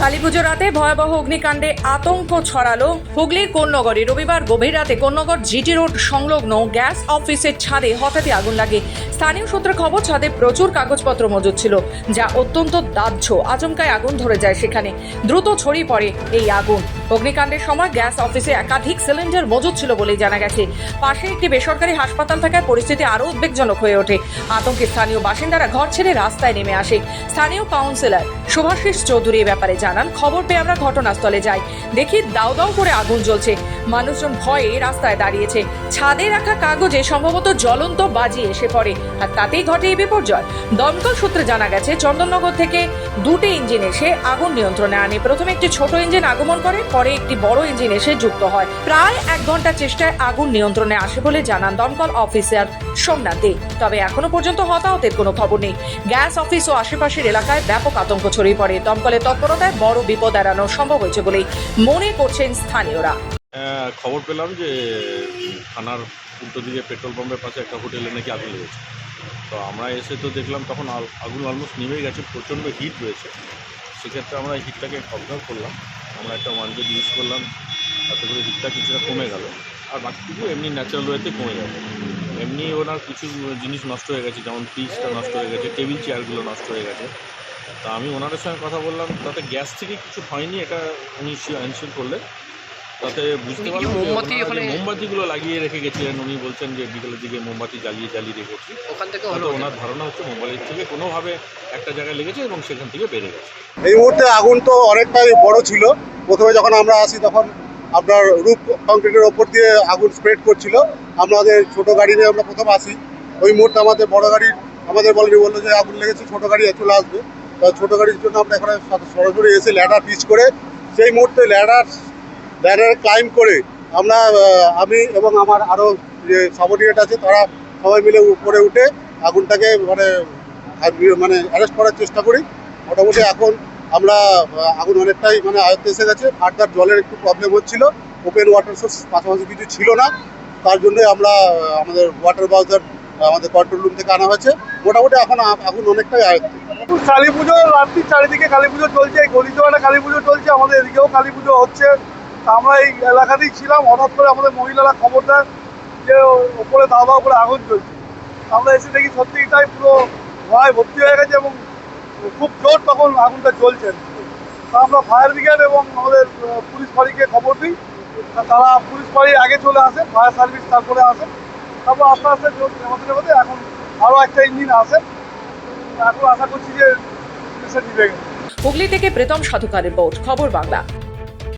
কালীপুজো রাতে ভয়াবহ অগ্নিকাণ্ডে আতঙ্ক ছড়ালো হুগলির কোন্নগরে। রবিবার গভীর রাতে কোন্নগর জিটি রোড সংলগ্ন গ্যাস অফিসের ছাদে হঠাৎই আগুন লাগে। স্থানীয় সূত্রে খবর, ছাদে প্রচুর কাগজপত্র মজুদ ছিল, যা অত্যন্ত দাহ্য। আচমকায় আগুন ধরে যায় সেখানে। দ্রুত ছড়িয়ে পড়ে এই আগুন। অগ্নিকাণ্ডের সময় গ্যাস অফিসে একাধিক সিলিন্ডার মজুদ ছিল বলেই জানা গেছে। পাশে একটি বেসরকারি হাসপাতাল থাকায় পরিস্থিতি আরও উদ্বেগজনক হয়ে ওঠে। আতঙ্কে স্থানীয় বাসিন্দারা ঘর ছেড়ে রাস্তায় নেমে আসে। স্থানীয় কাউন্সিলর শুভাশিস চৌধুরী এ ব্যাপারে জানান, খবর পেয়ে আমরা ঘটনাস্থলে যাই। দেখি দাউ দাউ করে আগুন জ্বলছে। মানুষজন ভয়ে রাস্তায় দাঁড়িয়েছে। ছাদে রাখা কাগজে সম্ভবত জ্বলন্ত বাজি এসে পড়ে। আর তাতেই ঘটে এই বিপর্যয়। দমকল সূত্রে জানা গেছে, চন্দননগর থেকে দুটি ইঞ্জিন এসে আগুন নিয়ন্ত্রণে আনে। প্রথমে একটি ছোট ইঞ্জিন আগমন করে পরে একটি বড় ইঞ্জিন এসে যুক্ত হয়। প্রায় এক ঘণ্টা চেষ্টায় আগুন নিয়ন্ত্রণে আসে বলে জানান দমকল অফিসার সোমনাথ দে। তবে এখনও পর্যন্ত হতাহতের কোনো খবর নেই। গ্যাস অফিস ও আশেপাশের এলাকায় ব্যাপক আতঙ্ক ছড়িয়ে পড়ে। দমকলের তৎপরতায় বড় বিপদ এড়ানো সম্ভব হয়েছে বলেই মনে করছেন স্থানীয়রা। খবর পেলাম যে থানার উল্টো দিকে পেট্রোল পাম্পের পাশে একটা হোটেলে নাকি আগুন লেগেছে। তো আমরা এসে তো দেখলাম তখন আগুন অলমোস্ট নেমে গেছে, প্রচণ্ড হিট রয়েছে। সেক্ষেত্রে আমরা হিটটাকে অবজার্ভ করলাম। আমরা একটা ওয়ান জেড ইউজ করলাম, তাতে করে হিটটা কিছুটা কমে গেল। আর বাকিটুকু এমনি ন্যাচারাল ওয়েতে কমে যাবে। এমনি ওনার কিছু জিনিস নষ্ট হয়ে গেছে, যেমন ফ্রিজটা নষ্ট হয়ে গেছে টেবিল চেয়ারগুলো নষ্ট হয়ে গেছে। তা আমি ওনাদের সঙ্গে কথা বললাম, তাতে গ্যাস থেকে কিছু হয়নি, এটা উনি এনশিওর করলেন। তাতে বুঝতে পারলাম মোমবাতি ওখানে- মোমবাতিগুলো লাগিয়ে রেখে গেছিলেন উনি বলছেন যে বিকেলের দিকে মোমবাতি জ্বালিয়ে জ্বালিয়ে রেখেছি ওখান থেকে হলো ওনার ধারণা হচ্ছে মোবাইলের থেকে কোনোভাবে একটা জায়গায় লেগেছে এবং সেখান থেকে বেড়ে গেছে। এই মুহূর্তে আগুন তো অনেকটাই বড় ছিল। প্রথমে যখন আমরা আসি তখন আপনার রূপ কংক্রিটের ওপর দিয়ে আগুন স্প্রেড করছিল। আমাদের ছোট গাড়ি নিয়ে আমরা প্রথম আসি। ওই মুহূর্তে আমাদের বড় গাড়ি আমাদের বলেনি বলল যে আগুন লেগেছে ছোট গাড়ি চলে আসবে। তা ছোট গাড়ির জন্য আমরা এখানে সরাসরি এসে ল্যাডার পিচ করে সেই মুহূর্তে ল্যাডার ল্যাডার ক্লাইম করে আমরা আমি এবং আমার আরও যে সাবঅর্ডিনেট আছে, তারা সবাই মিলে উপরে উঠে আগুনটাকে মানে মানে অ্যারেস্ট করার চেষ্টা করি। মোটামুটি এখন আমরা আগুন অনেকটাই মানে আয়ত্তে এসে গেছে। ফার্দার জলের একটু প্রবলেম হচ্ছিল। ওপেন ওয়াটার সোর্স পাশাপাশি কিছু ছিল না। তার জন্যই আমরা আমাদের ওয়াটার বাউজার আমাদের কন্ট্রোল রুম থেকে আনা হয়েছে। মোটামুটি এখন আগুন অনেকটাই আয়ত্তে। কালী পুজো রাত্রি চারিদিকে কালী পুজো চলছে, এই গলিতেও কালী পুজো চলছে, আমাদের এদিকেও কালী পুজো হচ্ছে। আমরা এই এলাকাতেই ছিলাম, হঠাৎ করে আমাদের মহিলারা খবর দেন যে ওপরে দাওয়া উপরে আগুন চলছে আমরা এসে দেখি সত্যি তাই পুরো ভয় ভর্তি হয়ে গেছে এবং খুব জোর তখন আগুনটা চলছে তা আমরা ফায়ার ব্রিগেড এবং আমাদের পুলিশ ফাঁড়িকে খবর দিই। তারা পুলিশ ফাঁড়ি আগে চলে আসে, ফায়ার সার্ভিস তারপরে আসে। তারপর আস্তে আস্তে আমাদের মধ্যে এখন আরও একটা ইঞ্জিন আসে। এখন আশা করছি যে নিভে গেছে। হুগলি থেকে প্রীতম সাধুকারের বোর্ড খবর বাংলা।